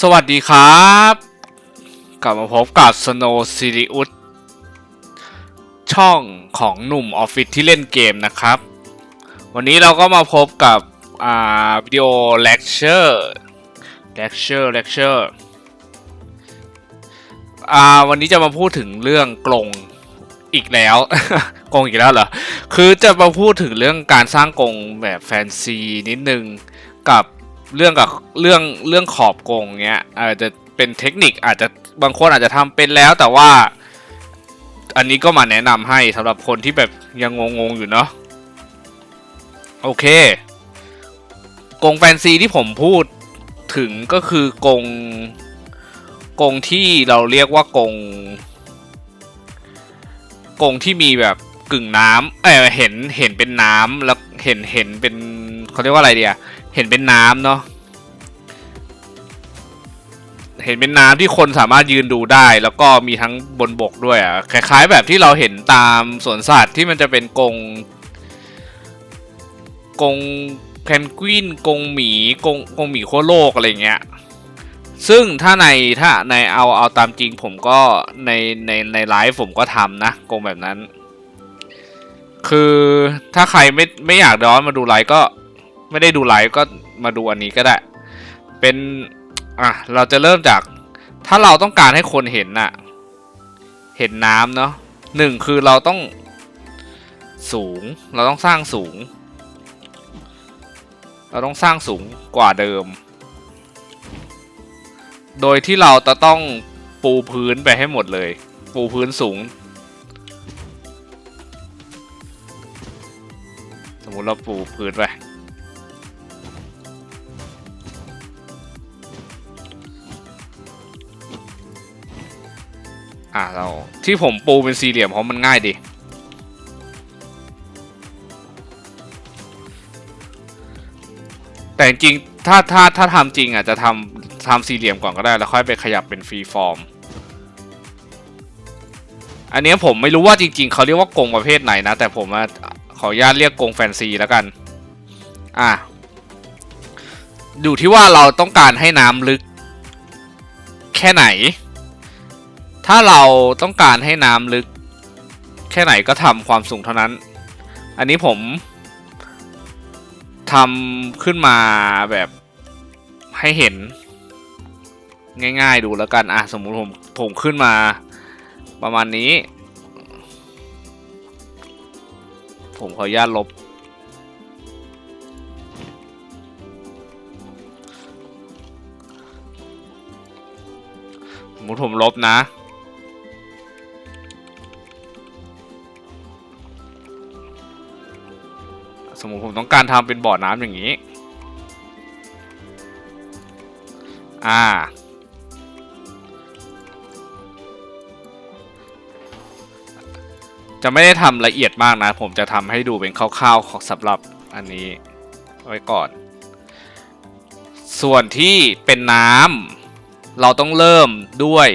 สวัสดีครับ กลับมาพบกับ Snow Sirius ช่องของหนุ่มออฟฟิศที่เล่นเกมนะครับ วันนี้เราก็มาพบกับอ่าวิดีโอเลคเชอร์เลคเชอร์เลคเชอร์อ่าวันนี้จะมาพูดถึงเรื่องกรงอีกแล้วกรงอีกแล้วเหรอ คือจะมาพูดถึงเรื่องการสร้างกรงแบบแฟนซีนิดนึงกับ เรื่องกับเรื่องเรื่องขอบกงเนี้ยอาจจะเป็นเทคนิคอาจจะบางคนอาจจะทำเป็นแล้วแต่ว่า อันนี้ก็มาแนะนำให้สำหรับคนที่แบบยังงงๆอยู่เนาะโอเค กงแฟนซีที่ผมพูดถึงก็คือกงกงที่เราเรียกว่ากงกงที่มีแบบกึ่งน้ำเออเห็นเห็นเป็นน้ำแล้วเห็นเห็นเป็นเขาเรียกว่าอะไรเดีย เห็นเป็นน้ำเนาะเห็นเป็นน้ำที่คนสามารถยืนดูได้ แล้วก็มีทั้งบนบกด้วยอะคล้ายๆ แบบที่เราเห็นตามสวนสัตว์ที่มันจะเป็นกงกงแพนกวินกงหมีกงกงหมีขั้วโลกอะไรเงี้ยซึ่งถ้าในถ้าในเอาเอาตามจริงผมก็ในในในไลฟ์ผมก็ทำนะกงแบบนั้น คือถ้าใครไม่ไม่อยากย้อนมาดูไลฟ์ก็ ไม่ได้ดูไลฟ์ก็มาดูอันนี้ก็ได้ เป็นอะเราจะเริ่มจากถ้าเราต้องการให้คนเห็นน่ะ เห็นน้ำเนาะหนึ่งคือเราต้องสูง เราต้องสร้างสูง เราต้องสร้างสูงกว่าเดิม โดยที่เราจะต้องปูพื้นไปให้หมดเลย ปูพื้นสูง สมมติเราปูพื้นไป อะเราที่ผมปูเป็นสี่เหลี่ยมเพราะมันง่ายดีแต่จริงถ้าถ้าถ้าทำจริงอะจะทำทำสี่เหลี่ยมก่อนก็ได้ แล้วค่อยไปขยับเป็นฟรีฟอร์ม อันนี้ผมไม่รู้ว่าจริง ๆ เขาเรียกว่ากงประเภทไหนนะ แต่ผมขออนุญาตเรียกกงแฟนซีแล้วกัน อะอยู่ที่ว่าเราต้องการให้น้ำลึก แค่ไหน ถ้าเราต้องการให้น้ำลึก แค่ไหนก็ทำความสูงเท่านั้น อันนี้ผมทำขึ้นมาแบบให้เห็น ง่ายๆดูแล้วกัน อะ สมมุติผมผมขึ้นมาประมาณนี้ ผมขออนุญาตลบ สมมติผมลบนะ มมติผมต้องการทำเป็นบ่อน้ำอย่างนี้ อ่า จะไม่ได้ทำละเอียดมากนะ ผมจะทำให้ดูเป็นคร่าวๆของสำหรับอันนี้ไว้ก่อน ส่วนที่เป็นน้ำเราต้องเริ่มด้วย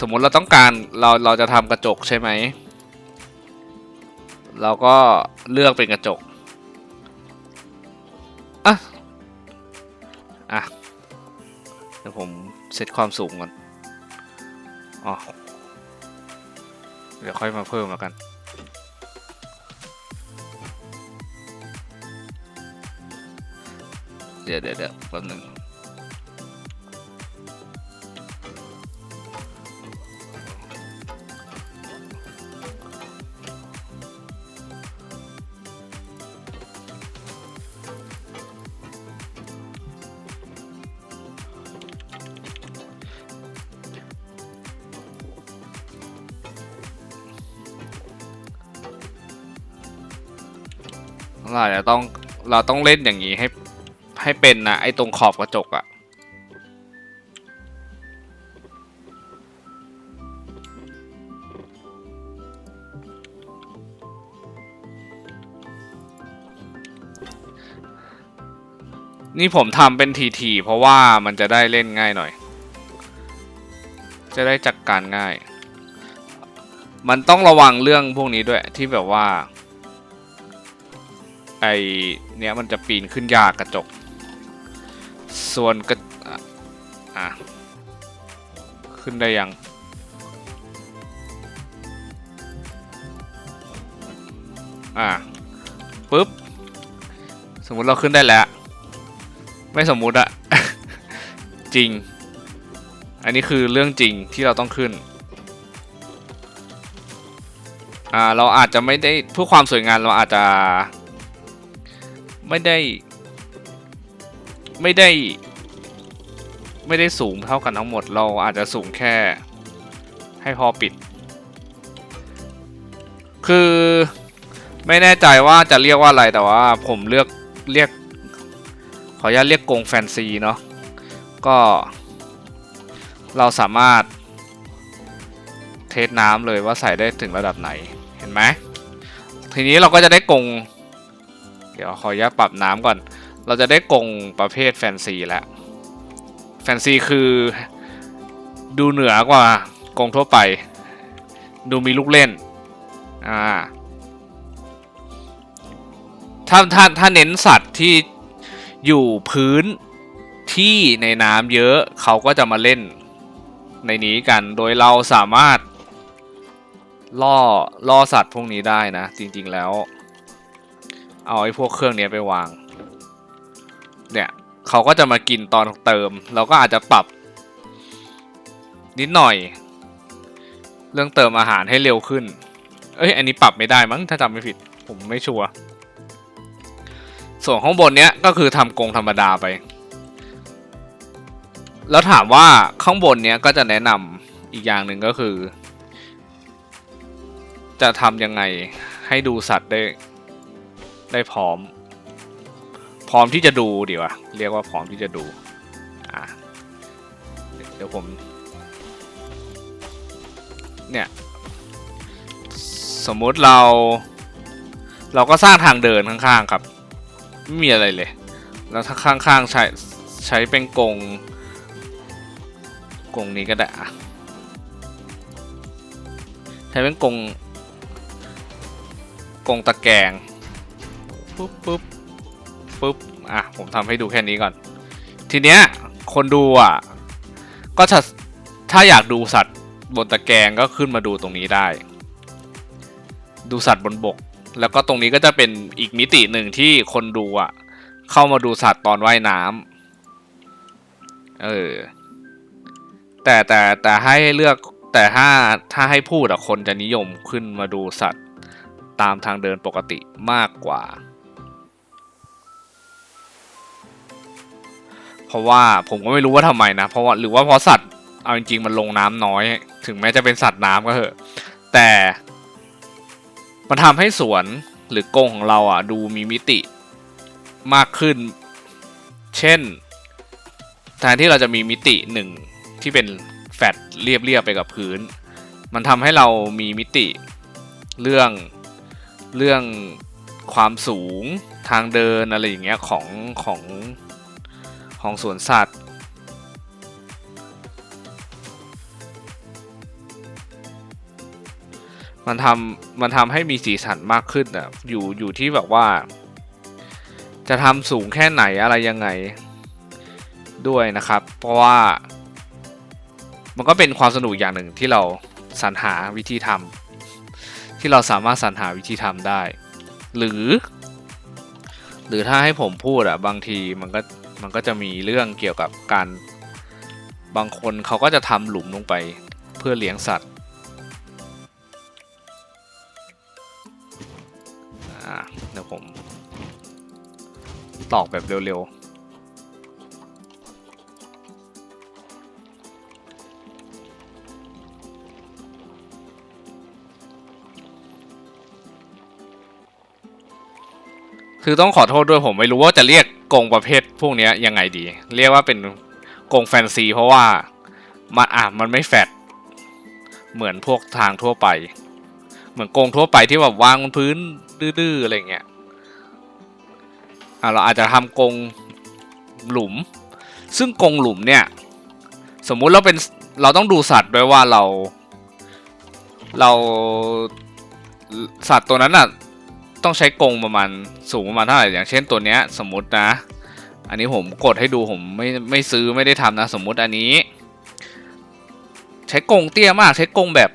สมมติเราต้องการเราเราจะทำกระจกใช่ไหม เราก็เลือกเป็นกระจกอะอะเดี๋ยวผมเซตความสูงก่อนอ๋อเดี๋ยวค่อยมาเพิ่มแล้วกันเดี๋ยวเดี๋ยวเดี๋ยวแป๊บหนึง เราจะต้องเราต้องเล่นอย่างนี้ให้ให้เป็นนะไอ้ตรงขอบกระจกอะนี่ผมทำเป็นทีๆเพราะว่ามันจะได้เล่นง่ายหน่อย จะได้จัดกการง่าย มันต้องระวังเรื่องพวกนี้ด้วยที่แบบว่า ไอเนี้ยมันจะปีนขึ้นยากกระจก ส่วนกระอะอะขึ้นได้ยังอะปุ๊บ สมมุติเราขึ้นได้แล้ว ไม่สมมุติอะจริง อันนี้คือเรื่องจริงที่เราต้องขึ้นอ่าเราอาจจะไม่ได้เพื่อความสวยงามเราอาจจะ ไม่ได้ ไม่ได้ ไม่ได้สูงเท่ากันทั้งหมด เราอาจจะสูงแค่ ให้พอปิด คือไม่แน่ใจว่าจะเรียกว่าอะไรแต่ว่าผมเลือกเรียก ขออนุญาตเรียกกงแฟนซีเนาะก็เราสามารถเทสน้ำเลยว่าใส่ได้ถึงระดับไหนเห็นไหมทีนี้เราก็จะได้กง เดี๋ยวขออนุญาตปรับน้ำก่อน เราจะได้กงประเภทแฟนซีแล้ว แฟนซีคือดูเหนือกว่ากงทั่วไป ดูมีลูกเล่น อ่า ถ้าถ้าถ้าเน้นสัตว์ที่อยู่พื้นที่ในน้ำเยอะเขาก็จะมาเล่นในนี้กัน โดยเราสามารถล่อล่อสัตว์พวกนี้ได้นะ จริง ๆ แล้ว เอาไอ้พวกเครื่องนี้ไปวาง เนี่ยเขาก็จะมากินตอนเติม เราก็อาจจะปรับ นิดหน่อย เรื่องเติมอาหารให้เร็วขึ้น เอ้ยอันนี้ปรับไม่ได้มั้งถ้าจำไม่ผิด ผมไม่ชัวร์ส่วนข้างบนเนี้ยก็คือทำกรงธรรมดาไป แล้วถามว่าข้างบนเนี้ยก็จะแนะนำอีกอย่างหนึ่งก็คือ จะทำยังไงให้ดูสัตว์ได้ ได้พร้อม พร้อมที่จะดูดีวะเรียกว่าพร้อมที่จะดูอะเดี๋ยวผม เนี่ย สมมุติเรา เราก็สร้างทางเดินข้างๆครับ ไม่มีอะไรเลย แล้วถ้าข้างๆใช้ใช้เป็นกรงกรงนี้ก็ได้อะใช้เป็นกรงกรงตะแกรง ปุ๊บปุ๊บปุ๊บอะผมทำให้ดูแค่นี้ก่อน ทีเนี้ยคนดูอะ ก็จะถ้าอยากดูสัตว์บนตะแกรงก็ขึ้นมาดูตรงนี้ได้ ดูสัตว์บนบก แล้วก็ตรงนี้ก็จะเป็นอีกมิติหนึ่งที่คนดูอะ เข้ามาดูสัตว์ตอนว่ายน้ำเออแต่แต่แต่ให้เลือกแต่ถ้าถ้าให้พูดอะคนจะนิยมขึ้นมาดูสัตว์ตามทางเดินปกติมากกว่า ราะว่าผมก็ไม่รู้ว่าทำไมนะ เพราะว่าหรือว่าเพราะสัตว์เอาจริงๆมันลงน้ำน้อย ถึงแม้จะเป็นสัตว์น้ำก็เถอะ แต่มันทำให้สวนหรือกรงของเราอะดูมีมิติมากขึ้น เช่นแทนที่เราจะมีมิติหนึ่งที่เป็นแฟลตเรียบๆไปกับพื้น มันทำให้เรามีมิติเรื่องเรื่องความสูงทางเดินอะไรอย่างเงี้ยของของ ของสวนสัตว์ มันทำมันทำให้มีสีสันมากขึ้นอะอยู่อยู่ที่แบบว่า จะทำสูงแค่ไหนอะไรยังไงด้วยนะครับ เพราะว่ามันก็เป็นความสนุกอย่างหนึ่งที่เราสรรหาวิธีทำที่เราสามารถสรรหาวิธีทำได้ หรือ หรือถ้าให้ผมพูดอะบางทีมันก็ มันก็จะมีเรื่องเกี่ยวกับการบางคนเขาก็จะทำหลุมลงไปเพื่อเลี้ยงสัตว์เดี๋ยวผมตอกแบบเร็วๆคือต้องขอโทษด้วยผมไม่รู้ว่าจะเรียกกงประเภท วกนี้ยังไงดี เรียกว่าเป็นกงแฟนซี เพราะว่ามันอะมันไม่แฟดเหมือนพวกทางทั่วไป เหมือนกงทั่วไปที่แบบวางบนพื้นดื้อๆอะไรเงี้ยอะเราอาจจะทำกงหลุม ซึ่งกงหลุมเนี่ย สมมุติเราเป็นเราต้องดูสัตว์ด้วยว่าเรา เราสัตว์ตัวนั้นอะต้องใช้กงประมาณสูงประมาณเท่าไหร่อย่างเช่นตัวเนี้ยสมมตินะ อันนี้ผมกดให้ดูผมไม่ไม่ซื้อไม่ได้ทำนะสมมุติอันนี้ ใช้กงเตี้ยมากใช้กงแบบ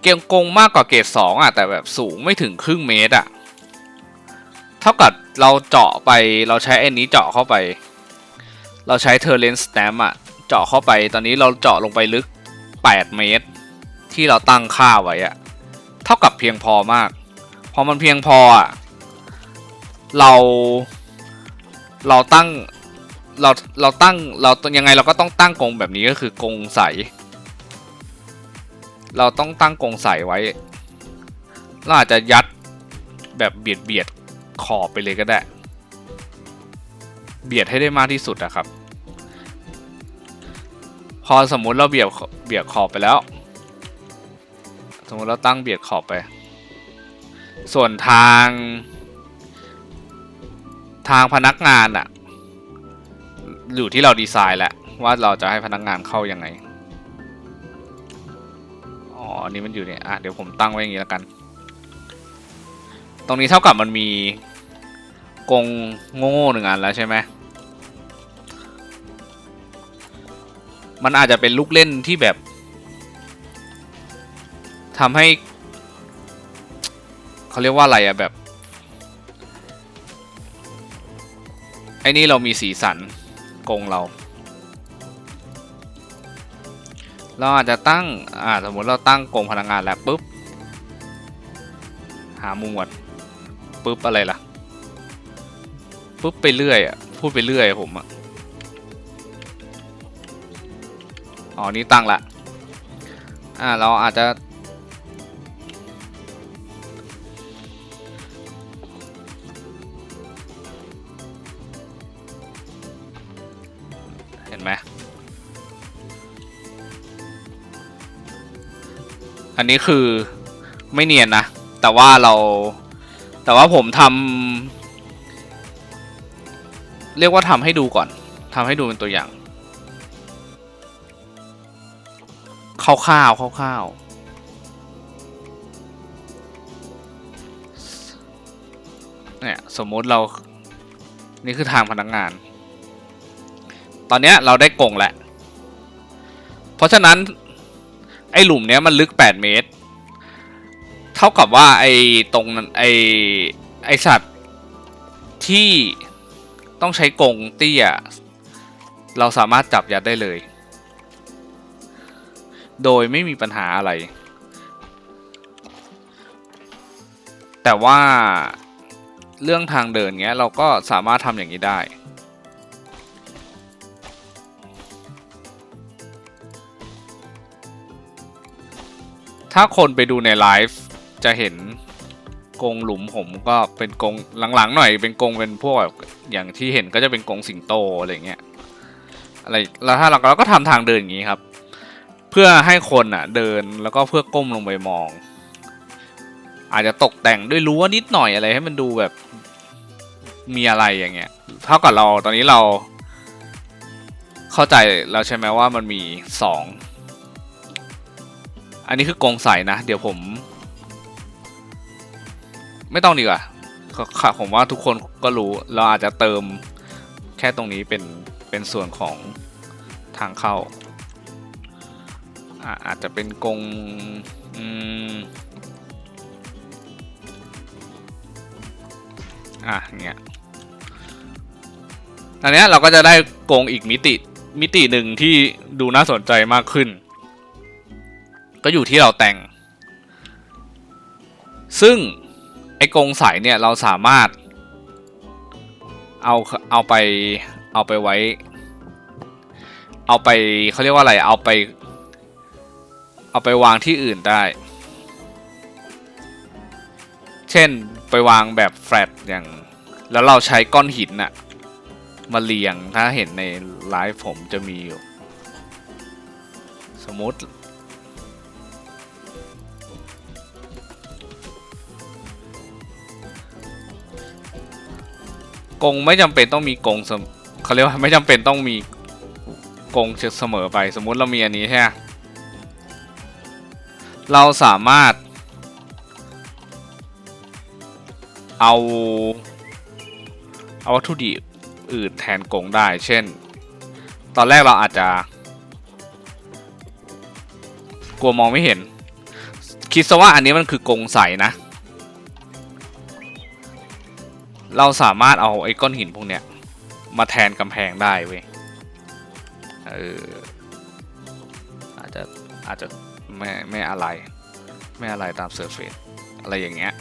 เกียงกงมากกว่าเกรดสองอะแต่แบบสูงไม่ถึงครึ่งเมตรอะเท่ากับเราเจาะไปเราใช้อ้นี้เจาะเข้าไป เราใช้เทอร์เลนสแตมอะเจาะเข้าไปตอนนี้เราเจาะลงไปลึก 8 เมตร ที่เราตั้งค่าไว้อะเท่ากับเพียงพอมาก พอมันเพียงพออะเรา เราตั้งเราเราตั้งเรายังไงเราก็ต้องตั้งกรงแบบนี้ก็คือกรงใส เราต้องตั้งกรงใสไว้เราอาจจะยัดแบบเบียดเบียดขอบไปเลยก็ได้ เบียดให้ได้มากที่สุดอะครับ พอสมมุติเราเบียดเบียดขอบไปแล้ว สมมุติเราตั้งเบียดขอบไป ส่วนทาง ทางพนักงานอะอยู่ที่เราดีไซน์แหละว่าเราจะให้พนักงานเข้ายังไง อ๋ออนนี้มันอยู่เนี่ยอะเดี๋ยวผมตั้งไว้อย่างนี้แล้วกัน ตรงนี้เท่ากับมันมีกงโง่ๆหนึ่งอันแล้วใช่ไหมมันอาจจะเป็นลูกเล่นที่แบบทำให้เขาเรียกว่าอะไรอะแบบ ไอ้นี่เรามีสีสันกงเรา เราอาจจะตั้งอ่าสมมติเราตั้งกงพนักงานแล้วปุ๊บ หามุมก่อนปุ๊บอะไรล่ะปุ๊บไปเรื่อยอะพูดไปเรื่อยผมอะอ๋อนี่ตั้งละอ่าเราอาจจะ อันนี้คือไม่เนียนนะ แต่ว่าเรา แต่ว่าผมทำเรียกว่าทำให้ดูก่อนทำให้ดูเป็นตัวอย่างคร่าวๆคร่าวๆเนี่ยสมมุติเรา นี่คือทางพนักงาน ตอนนี้เราได้กงแหละเพราะฉะนั้น ไอ้หลุมเนี้ยมันลึก 8 เมตร เท่ากับว่าไอ้ตรงนั้นไอ้ไอ้สัตว์ที่ต้องใช้กงเตี้ยเราสามารถจับยัดได้เลย โดยไม่มีปัญหาอะไร แต่ว่าเรื่องทางเดินเงี้ยเราก็สามารถทำอย่างนี้ได้ ถ้าคนไปดูในไลฟ์จะเห็นกงหลุมผมก็เป็นกงหลังๆหน่อยเป็นกงเป็นพวกแบบอย่างที่เห็นก็จะเป็นกงสิงโตอะไรเงี้ยอะไรแล้วถ้าเราเราก็ทำทางเดินอย่างนี้ครับ เพื่อให้คนอะเดินแล้วก็เพื่อก้มลงไปมอง อาจจะตกแต่งด้วยรั้วนิดหน่อยอะไรให้มันดูแบบมีอะไรอย่างเงี้ยเท่ากับเราตอนนี้เราเข้าใจแล้วใช่ไหมว่ามันมีสอง อันนี้คือกงใสนะ เดี๋ยวผม ไม่ต้องดีกว่าค่ะผมว่าทุกคนก็รู้เราอาจจะเติมแค่ตรงนี้เป็นเป็นส่วนของทางเข้า อาอาจจะเป็นกงอืมอะเงี้ยอันนี้เราก็จะได้กงอีกมิติมิติหนึ่งที่ดูน่าสนใจมากขึ้น ก็อยู่ที่เราแต่ง ซึ่งไอ้กรงใสเนี่ยเราสามารถ เอาเอาไปเอาไปไว้ เอาไปเขาเรียกว่าอะไรเอาไป เอาไปวางที่อื่นได้ เช่นไปวางแบบแฟลตอย่าง แล้วเราใช้ก้อนหินอะมาเรียงถ้าเห็นในไลฟ์ผมจะมีอยู่ สมมติ กงไม่จำเป็นต้องมีกงเสมเขาเรียกว่าไม่จำเป็นต้องมีกงเสมอไปสมมุติเรามีอันนี้ใช่ไหมเราสามารถ เอาเอาวัตถุดิบอื่นแทนกงได้ เช่น ตอนแรกเราอาจจะ กลัวมองไม่เห็น คิดซะว่าอันนี้มันคือกงใสนะ เราสามารถเอาไอ้ก้อนหินพวกเนี้ยมาแทนกำแพงได้เว้ย เออ อาจจะอาจจะไม่ไม่อะไร ไม่อะไรตามเซอร์เฟซอะไรอย่างเงี้ย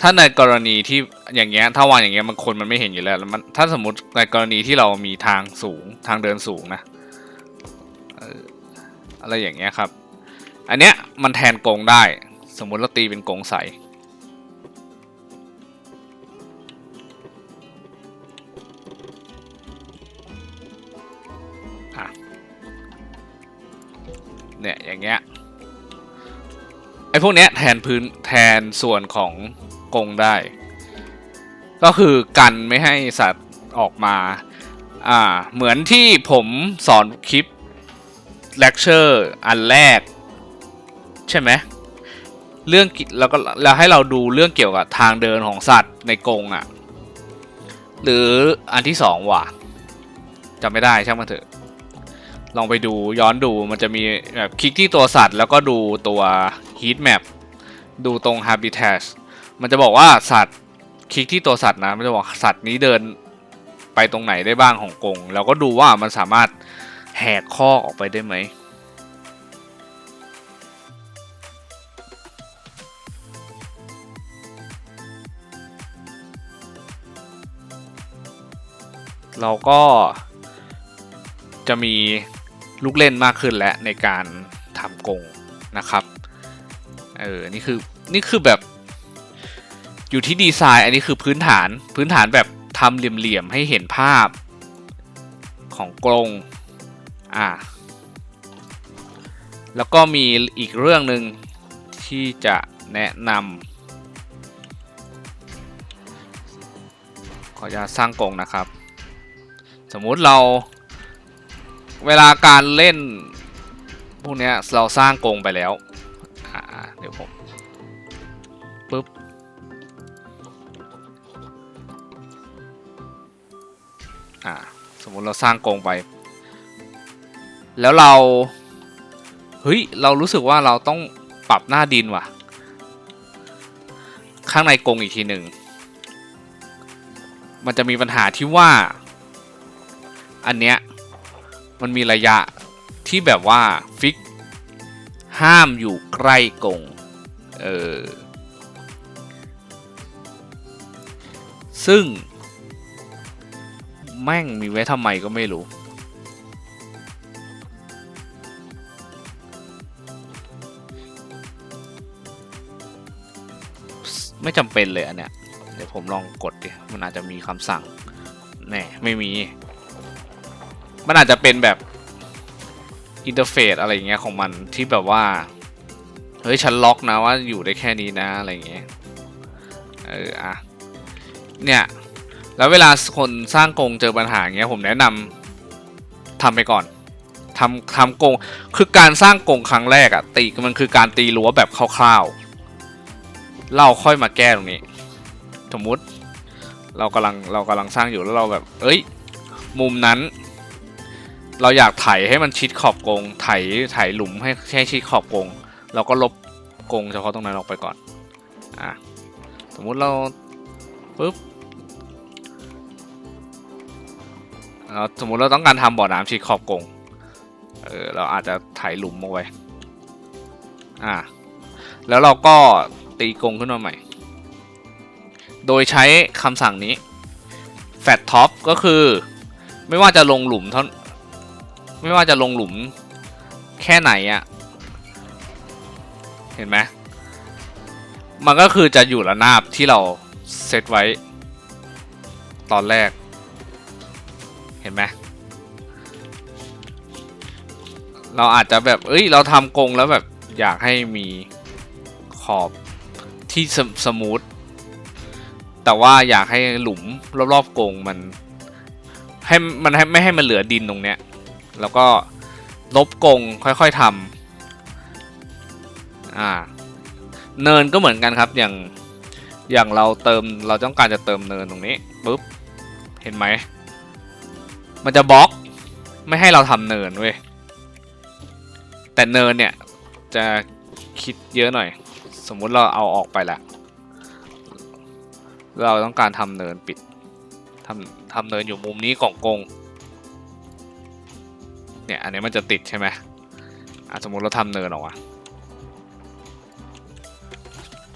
ถ้าในกรณีที่อย่างเงี้ยถ้าวางอย่างเงี้ยมันคนมันไม่เห็นอยู่แล้วแล้วมันถ้าสมมติในกรณีที่เรามีทางสูงทางเดินสูงนะอะไรอย่างเงี้ยครับ อันเนี้ยมันแทนกงได้ สมมติเราตีเป็นกรงใสอะเนี่ย อย่างเงี้ย ไอ้พวกเนี้ยแทนพื้นแทนส่วนของกรงได้ ก็คือกันไม่ให้สัตว์ออกมา อ่า เหมือนที่ผมสอนคลิปเลคเชอร์อันแรก ใช่ไหม เรื่องกิแล้วก็แล้วให้เราดูเรื่องเกี่ยวกับทางเดินของสัตว์ในกรงอะ่ะ หรืออันที่สองว่ะจำไม่ได้ช่างมันเถอะ ลองไปดูย้อนดูมันจะมีแบบคลิกที่ตัวสัตว์ แล้วก็ดูตัว heat map ดูตรง habitat มันจะบอกว่าสัตว์คลิกที่ตัวสัตว์นะมันจะบอกสัตว์นี้เดินไปตรงไหนได้บ้างของกรงแล้วก็ดูว่ามันสามารถแหกข้อออกไปได้ไหม เราก็จะมีลูกเล่นมากขึ้นและในการทำกงนะครับ เออ นี่คือ นี่คือแบบ อยู่ที่ดีไซน์ อันนี้คือพื้นฐาน พื้นฐานแบบทำเหลี่ยมๆให้เห็นภาพของกรงอ่า แล้วก็มีอีกเรื่องหนึ่งที่จะแนะนำขออนุญาตสร้างกรงนะครับ สมมุติเรา เวลาการเล่น พวกเนี้ยเราสร้างกรงไปแล้วเดี๋ยวผมปึ๊บอ่าสมมุติเราสร้างกรงไป แล้วเราเฮ้ยเรารู้สึกว่าเราต้องปรับหน้าดินว่ะ ข้างในกรงอีกทีหนึ่งมันจะมีปัญหาที่ว่า อันเนี้ยมันมีระยะที่แบบว่าฟิกห้ามอยู่ใกล้กรงเออซึ่ง แม่งมีไว้ทำไมก็ไม่รู้ ไม่จำเป็นเลยอันเนี้ย เดี๋ยวผมลองกดดิ มันอาจจะมีคำสั่ง แน่ ไม่มี มันอาจจะเป็นแบบอินเทอร์เฟซอะไรอย่างเงี้ยของมันที่แบบว่า เฮ้ย ฉันล็อกนะว่าอยู่ได้แค่นี้นะ อะไรอย่างเงี้ยเอออะเนี่ย แล้วเวลาคนสร้างกรงเจอปัญหาอย่างเงี้ยผมแนะนำทำไปก่อนทำทำกรงคือการสร้างกรงครั้งแรกอะตีมันคือการตีรั้วแบบคร่าวๆ เราค่อยมาแก้ตรงนี้ สมมุติ เรากำลังเรากำลังสร้างอยู่แล้วเราแบบ เอ้ย มุมนั้น เราอยากไถให้มันชิดขอบกงไถไถหลุมให้ให้ชิดขอบกงเราก็ลบกงเฉพาะตรงนั้นออกไปก่อนอะสมมุติเราปุ๊บเราสมมุติเราต้องการทำบ่อน้ำชิดขอบกงเออเราอาจจะไถหลุมเอาไว้อะแล้วเราก็ตีกงขึ้นมาใหม่ โดยใช้คำสั่งนี้ fat top ก็คือไม่ว่าจะลงหลุมเท่า ไม่ว่าจะลงหลุมแค่ไหนอะเห็นไหมมันก็คือจะอยู่ระนาบที่เราเซตไว้ ตอนแรก เห็นไหมเราอาจจะแบบ เอ้ย เราทำกรงแล้วแบบอยากให้มีขอบที่สสมูท แต่ว่าอยากให้หลุมรอบๆกรงมัน ให้มันให้ไม่ให้มันเหลือดินตรงเนี้ย แล้วก็ลบกงค่อยๆทำอ่าเนินก็เหมือนกันครับอย่างอย่างเราเติมเราต้องการจะเติมเนินตรงนี้ปุ๊บเห็นไหมมันจะบล็อกไม่ให้เราทำเนินเว้ยแต่เนินเนี่ยจะคิดเยอะหน่อย สมมุติเราเอาออกไปละเราต้องการทำเนินปิดทำทำเนินอยู่มุมนี้ของกง เนี่ยอันนี้มันจะติดใช่ไหมสมมติเราทำเนินออกมา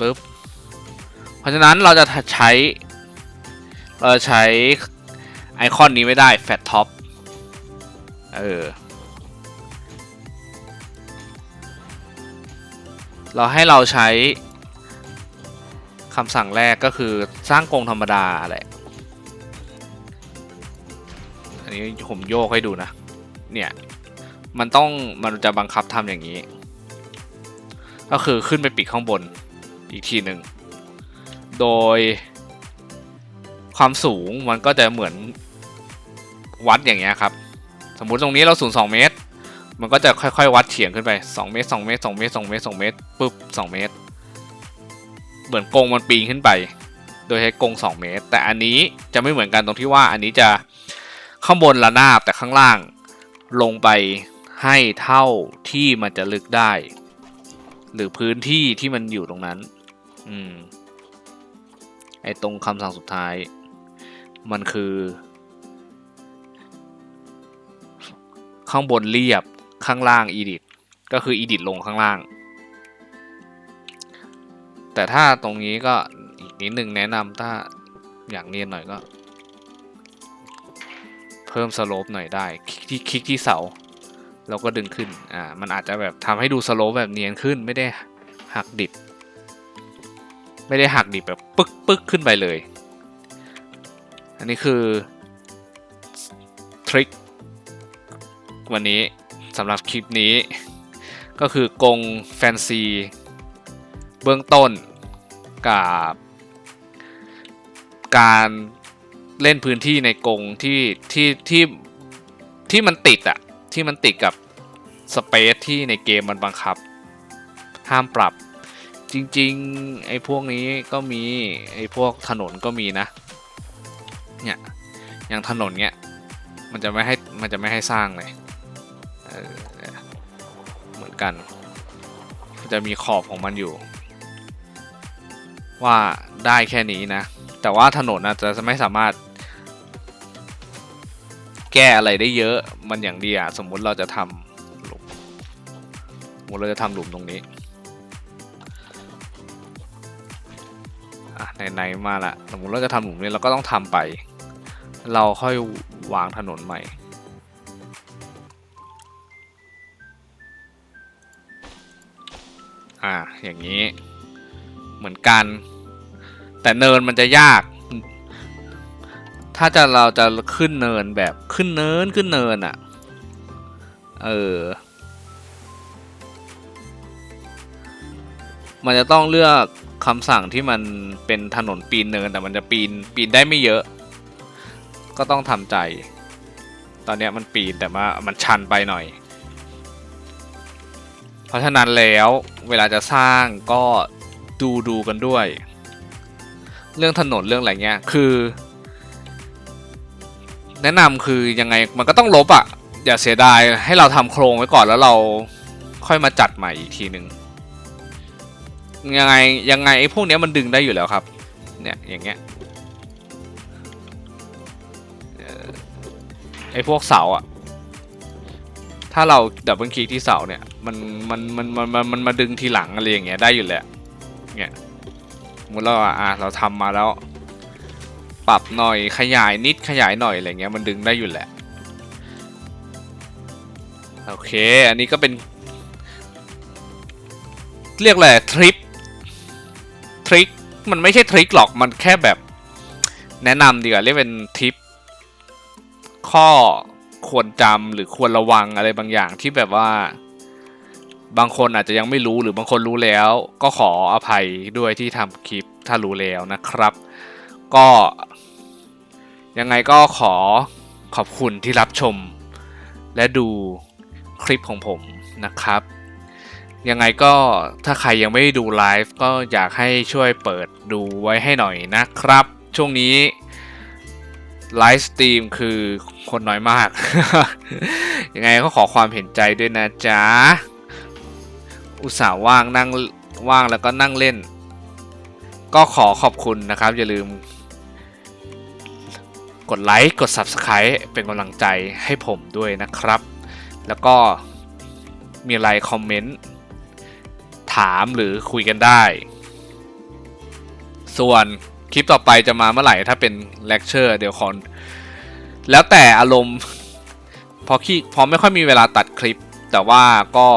ปุ๊บเพราะฉะนั้นเราจะใช้ เราจะใช้ไอคอนนี้ไม่ได้ Fat Top เออเราให้เราใช้คำสั่งแรกก็คือสร้างกรงธรรมดาแหละ อันนี้ผมโยกให้ดูนะ เนี่ย มันต้องมันจะบังคับทำอย่างนี้ ก็คือขึ้นไปปิดข้างบนอีกทีหนึ่ง โดยความสูงมันก็จะเหมือนวัดอย่างเงี้ยครับ สมมุติตรงนี้เราสูง2เมตร มันก็จะค่อยๆ วัดเฉียงขึ้นไป 2 เมตร 2 เมตร 2 เมตร 2 เมตร 2 เมตรปุ๊บ2 เมตร เหมือนกงมันปีนขึ้นไป โดยใช้กง 2 เมตร แต่อันนี้จะไม่เหมือนกันตรงที่ว่าอันนี้จะข้างบนระนาบแต่ข้างล่าง ลงไปให้เท่าที่มันจะลึกได้ หรือพื้นที่ที่มันอยู่ตรงนั้น อืม ไอตรงคำสั่งสุดท้าย มันคือ ข้างบนเรียบข้างล่าง edit ก็คือ edit ลงข้างล่าง แต่ถ้าตรงนี้ก็อีกนิดหนึ่งแนะนำถ้าอยากเนียนหน่อยก็ พิ่มสโลปหน่อยได้ คลิกที่คลิกที่เสาแล้วก็ดึงขึ้น อ่า มันอาจจะแบบทำให้ดูสโลปแบบเนียนขึ้น ไม่ได้หักดิบ ไม่ได้หักดิบแบบปึ๊กปึ๊กขึ้นไปเลย อันนี้คือทริควันนี้สำหรับคลิปนี้ ก็คือกงแฟนซี เบื้องต้นกับการ เล่นพื้นที่ในกรงที่ที่ที่ที่มันติดอะที่มันติดกับสเปซที่ในเกมมันบังคับ ห้ามปรับ จริงๆ ไอ้พวกนี้ก็มี ไอ้พวกถนนก็มีนะ เนี่ย อย่างถนนเนี้ยมันจะไม่ให้ มันจะไม่ให้สร้างเลยเเหมือนกันมัน จะมีขอบของมันอยู่ ว่าได้แค่นี้นะ แต่ว่าถนนอาจจะไม่สามารถ แก้อะไรได้เยอะ มันอย่างเดียวสมมุติเราจะทำหลุมสมมติเราจะทำหลุมตรงนี้อะไหนๆมาละสมมติเราจะทำหลุมนี้เราก็ต้องทำไป เราค่อยวางถนนใหม่อ่าอย่างนี้เหมือนกัน แต่เนินมันจะยาก ถ้าจะเราจะขึ้นเนินแบบขึ้นเนินขึ้นเนินอะ่ะ เออ มันจะต้องเลือกคำสั่งที่มันเป็นถนนปีนเนินแต่มันจะปีนปีนได้ไม่เยอะ ก็ต้องทำใจ ตอนเนี้ยมันปีนแต่ว่ามันชันไปหน่อย เพราะฉะนั้นแล้วเวลาจะสร้างก็ดูดูกันด้วย เรื่องถนนเรื่องอะไรเงี้ย คือ แนะนำคือยังไงมันก็ต้องลบอะ่ะ อย่าเสียดายให้เราทำโครงไว้ก่อนแล้วเราค่อยมาจัดใหม่อีกทีหนึ่งยังไงยังไงไอ้พวกเนี้ยมันดึงได้อยู่แล้วครับ เนี่ยอย่างเงี้ยไอ้พวกเสาอะถ้าเราดับเบิลคลิกที่เสาเนี่ยมันมันมันมันมันมันมาดึงทีหลังอะไรอย่างเงี้ยได้อยู่แหละเนี่ยสมมติเราอะเราทำมาแล้ว ปรับหน่อยขยายนิดขยายหน่อยอะไรเงี้ยมันดึงได้อยู่แหละ โอเค อันนี้ก็เป็น เรียกอะไรทริปทริคมันไม่ใช่ทริคหรอกมันแค่แบบแนะนำดีกว่าเรียกเป็นทิป ข้อควรจำหรือควรระวังอะไรบางอย่างที่แบบว่า บางคนอาจจะยังไม่รู้หรือบางคนรู้แล้ว ก็ขออภัยด้วยที่ทำคลิปถ้ารู้แล้วนะครับ ก็ ยังไงก็ขอขอบคุณที่รับชม และดูคลิปของผมนะครับ ยังไงก็ถ้าใครยังไม่ได้ดูไลฟ์ก็อยากให้ช่วยเปิดดูไว้ให้หน่อยนะครับ ช่วงนี้ไลฟ์สตรีมคือคนน้อยมาก ยังไงก็ขอความเห็นใจด้วยนะจ๊ะ อุตส่าห์ว่างนั่งว่างแล้วก็นั่งเล่น ก็ขอขอบคุณนะครับ อย่าลืม กดไลค์กด Subscribe เป็นกำลังใจให้ผมด้วยนะครับ แล้วก็มีอะไรคอมเมนต์ถามหรือคุยกันได้ ส่วนคลิปต่อไปจะมาเมื่อไหร่ถ้าเป็นเลคเชอร์เดี๋ยวคอนแล้วแต่อารมณ์พอขี้พอไม่ค่อยมีเวลาตัดคลิป แต่ว่าก็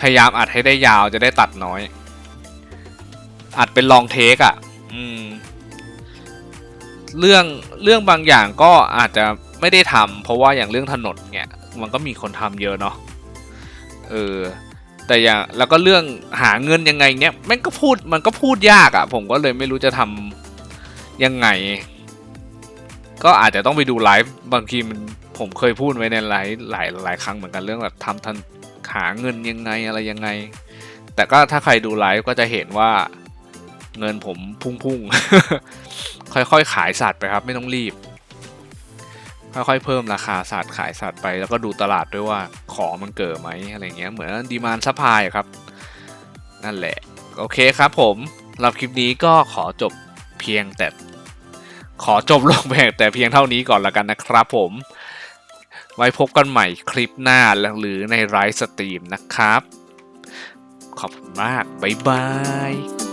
พยายามอัดให้ได้ยาวจะได้ตัดน้อย อัดเป็นลองเทคอะ่ะ อืม เรื่องเรื่องบางอย่างก็อาจจะไม่ได้ทำเพราะว่าอย่างเรื่องถนนเนี่ยมันก็มีคนทำเยอะเนาะเออแต่อย่างแล้วก็เรื่องหาเงินยังไงเนี่ยม่งก็พูดมันก็พูดยากอะ่ะ ผมก็เลยไม่รู้จะทำยังไง ก็อาจจะต้องไปดูไลฟ์บางทีมันผมเคยพูดไว้ในไลฟ์หลายหลายครั้งเหมือนกันเรื่องแบบทำทันหาเงินยังไงอะไรยังไง แต่ก็ถ้าใครดูไลฟ์ก็จะเห็นว่าเงินผมพุ่งๆ ค่อยๆ ขายสัตว์ไปครับไม่ต้องรีบ ค่อยๆ เพิ่มราคาสัตว์ขายสัตว์ไป แล้วก็ดูตลาดด้วยว่าของมันเกิดไหมอะไรเงี้ยเหมือนดีมานซัพพลายครับ นั่นแหละ โอเคครับผมสำหรับคลิปนี้ก็ขอจบเพียงแต่ ขอจบลงเพียงแต่เพียงเท่านี้ก่อนละกันนะครับผมไว้พบกันใหม่คลิปหน้าหรือในไลฟ์สตรีมนะครับ ขอบคุณมาก บ๊ายบาย